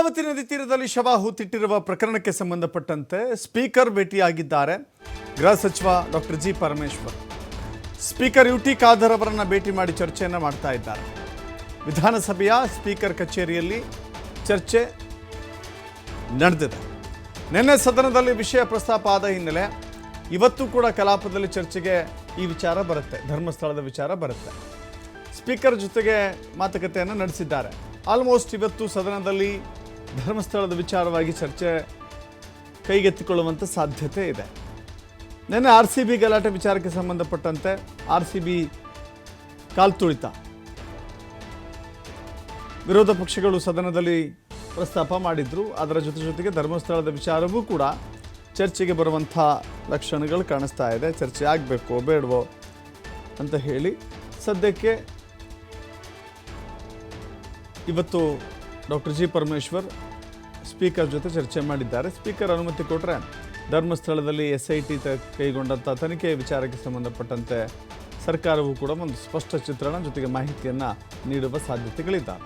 ನೇತ್ರಾವತಿ ನದಿ ತೀರದಲ್ಲಿ ಶವ ಹೂತಿಟ್ಟಿರುವ ಪ್ರಕರಣಕ್ಕೆ ಸಂಬಂಧಪಟ್ಟಂತೆ ಸ್ಪೀಕರ್ ಭೇಟಿಯಾಗಿದ್ದಾರೆ. ಗೃಹ ಸಚಿವ doctor G Parameshwar. Speaker U T Khader ಅವರನ್ನು ಭೇಟಿ ಮಾಡಿ ಚರ್ಚೆಯನ್ನು ಮಾಡ್ತಾ ಇದ್ದಾರೆ. ವಿಧಾನಸಭೆಯ ಸ್ಪೀಕರ್ ಕಚೇರಿಯಲ್ಲಿ ಚರ್ಚೆ ನಡೆದಿದೆ. ನಿನ್ನೆ ಸದನದಲ್ಲಿ ವಿಷಯ ಪ್ರಸ್ತಾಪ ಆದ ಹಿನ್ನೆಲೆ ಇವತ್ತು ಕೂಡ ಕಲಾಪದಲ್ಲಿ ಚರ್ಚೆಗೆ ಈ ವಿಚಾರ ಬರುತ್ತೆ, ಧರ್ಮಸ್ಥಳದ ವಿಚಾರ ಬರುತ್ತೆ. ಸ್ಪೀಕರ್ ಜೊತೆಗೆ ಮಾತುಕತೆಯನ್ನು ನಡೆಸಿದ್ದಾರೆ. ಆಲ್ಮೋಸ್ಟ್ ಇವತ್ತು ಸದನದಲ್ಲಿ ಧರ್ಮಸ್ಥಳದ ವಿಚಾರವಾಗಿ ಚರ್ಚೆ ಕೈಗೆತ್ತಿಕೊಳ್ಳುವಂಥ ಸಾಧ್ಯತೆ ಇದೆ. ನಿನ್ನೆ ಆರ್ ಸಿ ಬಿ ಗಲಾಟೆ ವಿಚಾರಕ್ಕೆ ಸಂಬಂಧಪಟ್ಟಂತೆ ಆರ್ ಸಿ ಬಿ ಕಾಲ್ತುಳಿತ ವಿರೋಧ ಪಕ್ಷಗಳು ಸದನದಲ್ಲಿ ಪ್ರಸ್ತಾಪ ಮಾಡಿದ್ರು. ಅದರ ಜೊತೆ ಜೊತೆಗೆ ಧರ್ಮಸ್ಥಳದ ವಿಚಾರವೂ ಕೂಡ ಚರ್ಚೆಗೆ ಬರುವಂಥ ಲಕ್ಷಣಗಳು ಕಾಣಿಸ್ತಾ ಇದೆ. ಚರ್ಚೆ ಆಗಬೇಕೋ ಬೇಡವೋ ಅಂತ ಹೇಳಿ ಸದ್ಯಕ್ಕೆ ಇವತ್ತು ಡಾಕ್ಟರ್ ಜಿ ಪರಮೇಶ್ವರ್ ಸ್ಪೀಕರ್ ಜೊತೆ ಚರ್ಚೆ ಮಾಡಿದ್ದಾರೆ. ಸ್ಪೀಕರ್ ಅನುಮತಿ ಕೊಟ್ಟರೆ ಧರ್ಮಸ್ಥಳದಲ್ಲಿ ಎಸ್ ಐ ಟಿ ಕೈಗೊಂಡಂಥ ತನಿಖೆ ವಿಚಾರಕ್ಕೆ ಸಂಬಂಧಪಟ್ಟಂತೆ ಸರ್ಕಾರವು ಕೂಡ ಒಂದು ಸ್ಪಷ್ಟ ಚಿತ್ರಣ ಜೊತೆಗೆ ಮಾಹಿತಿಯನ್ನು ನೀಡುವ ಸಾಧ್ಯತೆಗಳಿದ್ದಾವೆ.